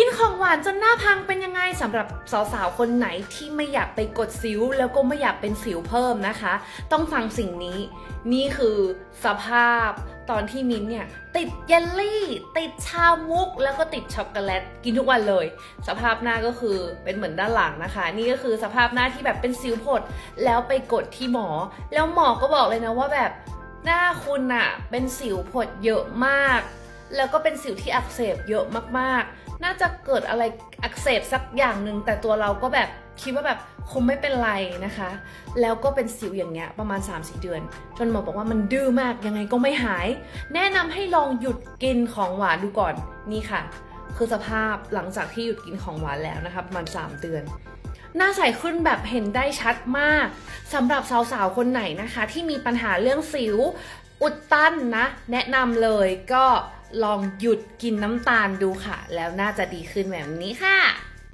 กินของหวานจนหน้าพังเป็นยังไงสำหรับสาวๆคนไหนที่ไม่อยากไปกดสิว แล้วก็ไม่อยากเป็นสิวเพิ่มนะคะ ต้องฟังสิ่งนี้ นี่คือสภาพตอนที่มิ้นเนี่ยติดเยลลี่ ติดชามุก แล้วก็ติดช็อกโกแลตกินทุกวันเลย สภาพหน้าก็คือเป็นเหมือนด้านหลังนะคะ นี่ก็คือสภาพหน้าที่แบบเป็นสิวผดแล้วไปกดที่หมอ แล้วหมอก็บอกเลยนะว่าแบบหน้าคุณอะเป็นสิวผดเยอะมาก แล้วก็เป็นสิวที่อักเสบเยอะมากๆ น่าจะเกิดอะไรอักเสบสักอย่างหนึ่งแต่ตัวเราก็แบบคิดว่าแบบคงไม่เป็นไรนะคะ แล้วก็เป็นสิวอย่างเงี้ยประมาณ 3-4 เดือน จนหมอบอกว่ามันดื้อมากยังไงก็ไม่หาย แนะนำให้ลองหยุดกินของหวานดูก่อนนี่ค่ะ คือสภาพหลังจากที่หยุดกินของหวานแล้วนะคะประมาณ 3 เดือน หน้าใสขึ้นแบบเห็นได้ชัดมากสำหรับสาวๆ คนไหนนะคะ ที่มีปัญหาเรื่องสิวอุดตันนะ แนะนำเลยก็ลองหยุดกินน้ำตาลดูค่ะ แล้วน่าจะดีขึ้นแบบนี้ค่ะ